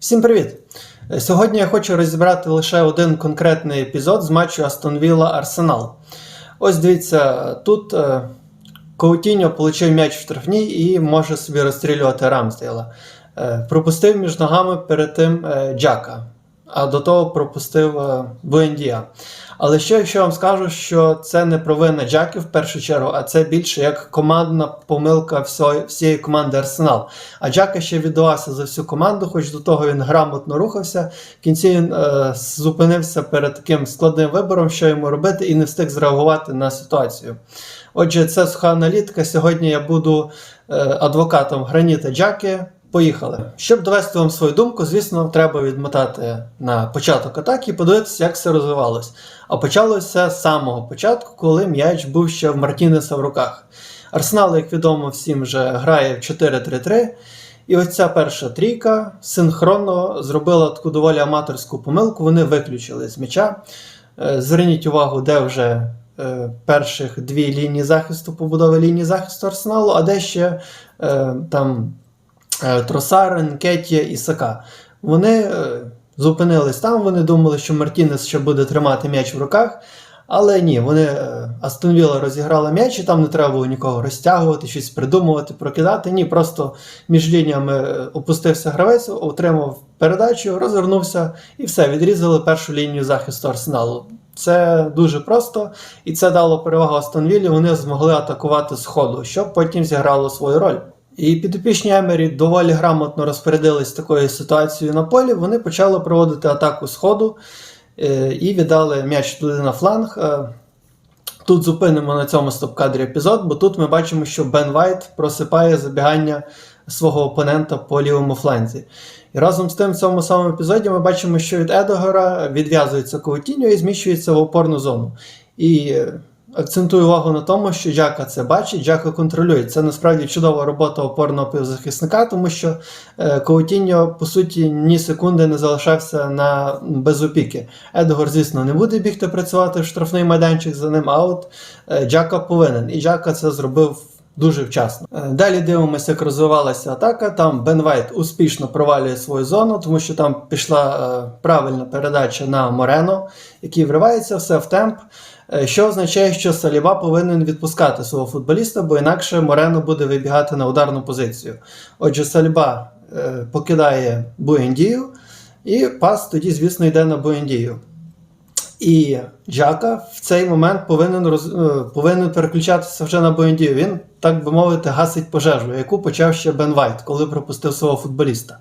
Всім привіт! Е, Сьогодні я хочу розібрати лише один конкретний епізод з матчу Астон Вілла Арсенал. Ось дивіться, тут е, Коутіньо отримав м'яч в штрафній і може собі розстрілювати Рамсдейла. Е, пропустив між ногами перед тим Джака, а до того пропустив Буендія. Але ще якщо вам скажу, що це не провина Джаки в першу чергу, а це більше як командна помилка всієї команди Арсенал. А Джака ще віддавався за всю команду, хоч до того він грамотно рухався. В кінці він е, зупинився перед таким складним вибором, що йому робити, і не встиг зреагувати на ситуацію. Отже, це суха аналітика. Сьогодні я буду е, адвокатом Граніта Джаки. Поїхали. Щоб довести вам свою думку, звісно, треба відмотати на початок атаки і подивитися, як все розвивалось. А почалося з самого початку, коли м'яч був ще в Мартінеса в руках. Арсенал, як відомо всім, вже грає в 4-3-3. І ось ця перша трійка синхронно зробила таку доволі аматорську помилку. Вони виключили з м'яча. Е, Зверніть увагу, де вже е, перших дві лінії захисту, побудови лінії захисту Арсеналу, а де ще е, там Тросар, Нкетія і Сака. Вони е, зупинились там, вони думали, що Мартінес ще буде тримати м'яч в руках. Але ні, вони е, Астон Вілла розіграла м'яч, і там не треба було нікого розтягувати, щось придумувати, прокидати. Ні, просто між лініями е, опустився гравець, отримав передачу, розвернувся і все, відрізали першу лінію захисту Арсеналу. Це дуже просто, і це дало перевагу Астон Віллі, Вони змогли атакувати з ходу, що потім зіграло свою роль. І підопічні Емері доволі грамотно розпорядились такою ситуацією на полі. Вони почали проводити атаку з ходу е, і віддали м'яч туди на фланг. Е, Тут зупинимо на цьому стоп-кадрі епізод, бо тут ми бачимо, що Бен Вайт просипає забігання свого опонента по лівому фланзі. І разом з тим, в цьому самому епізоді ми бачимо, що від Едогора відв'язується Коутіньо і зміщується в опорну зону. І е, акцентую увагу на тому, що Джака це бачить, Джака контролює. Це насправді чудова робота опорного півзахисника, тому що е, Коутіньо, по суті, ні секунди не залишався на без опіки. Едгор, звісно, не буде бігти працювати в штрафний майданчик за ним, а от е, Джака повинен. І Джака це зробив. Дуже вчасно. Е, Далі дивимося, як розвивалася атака. Там Бен Вайт успішно провалює свою зону, тому що там пішла правильна передача на Морено, який вривається все в темп. Е, Що означає, що Саліба повинен відпускати свого футболіста, бо інакше Морено буде вибігати на ударну позицію. Отже, Саліба е, покидає Буендію, і пас тоді, звісно, йде на Буендію. І Джака в цей момент повинен роз... е, повинен переключатися вже на Буендію. Він, так би мовити, гасить пожежу, яку почав ще Бен Вайт, коли пропустив свого футболіста.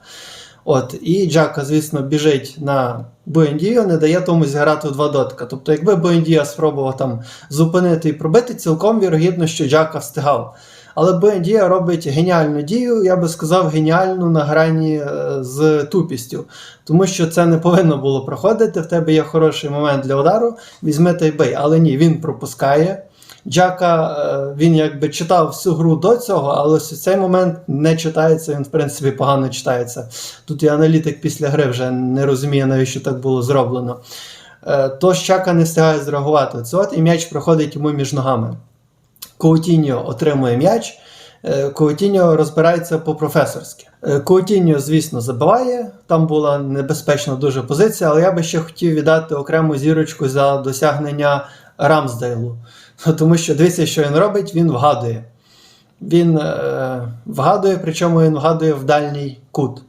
От, і Джака, звісно, біжить на Буендію, не дає тому зіграти в два дотика. Тобто, якби Буендія спробував там зупинити і пробити, цілком вірогідно, що Джака встигав. Але Буендія робить геніальну дію, я би сказав, геніальну на грані е, з тупістю. Тому що це не повинно було проходити. В тебе є хороший момент для удару, візьми та й. Але ні, він пропускає. Джака е, він якби читав всю гру до цього, але ось цей момент не читається, він в принципі погано читається. Тут і аналітик після гри вже не розуміє, навіщо так було зроблено. Е, Тож Чака не встигає зреагувати. Оце от і м'яч проходить йому між ногами. Коутіньо отримує м'яч. е, Коутіньо розбирається по-професорськи. Коутіньо, звісно, забиває. Там була небезпечна дуже позиція, але я би ще хотів віддати окрему зірочку за досягнення Рамсдейлу. Тому що дивіться, що він робить, він вгадує. Він е, вгадує, причому він вгадує в дальній кут.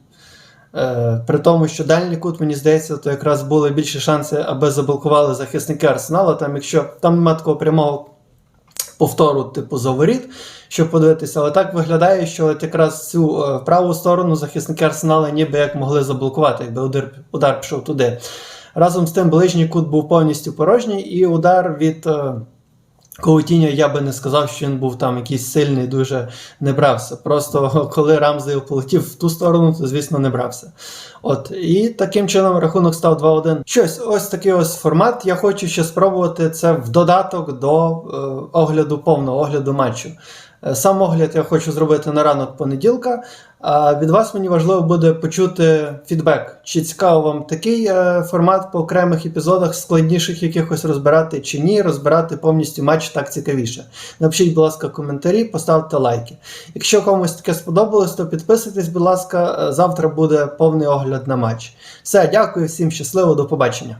Е, при тому, що дальній кут, мені здається, то якраз були більші шанси, аби заблокували захисники Арсенала. Там, якщо там немає такого прямого повтору, типу заворіт, щоб подивитися, але так виглядає, що от якраз цю е, праву сторону захисники Арсенала ніби як могли заблокувати, якби удар, удар пішов туди. Разом з тим, ближній кут був повністю порожній, і удар від. Е, Коутіньо я би не сказав, що він був там якийсь сильний, дуже не брався. Просто коли Рамзейл полетів в ту сторону, то звісно не брався. От і таким чином рахунок став 2-1. Щось, ось такий ось формат. Я хочу ще спробувати це в додаток до е, огляду повного огляду матчу. Е, Сам огляд я хочу зробити на ранок понеділка, від вас мені важливо буде почути фідбек. Чи цікаво вам такий е, формат по окремих епізодах, складніших якихось розбирати, чи ні, розбирати повністю матч так цікавіше. Напишіть, будь ласка, коментарі, поставте лайки. Якщо комусь таке сподобалось, то підписуйтесь, будь ласка, Е, завтра буде повний огляд на матч. Все, дякую, всім щасливо, до побачення.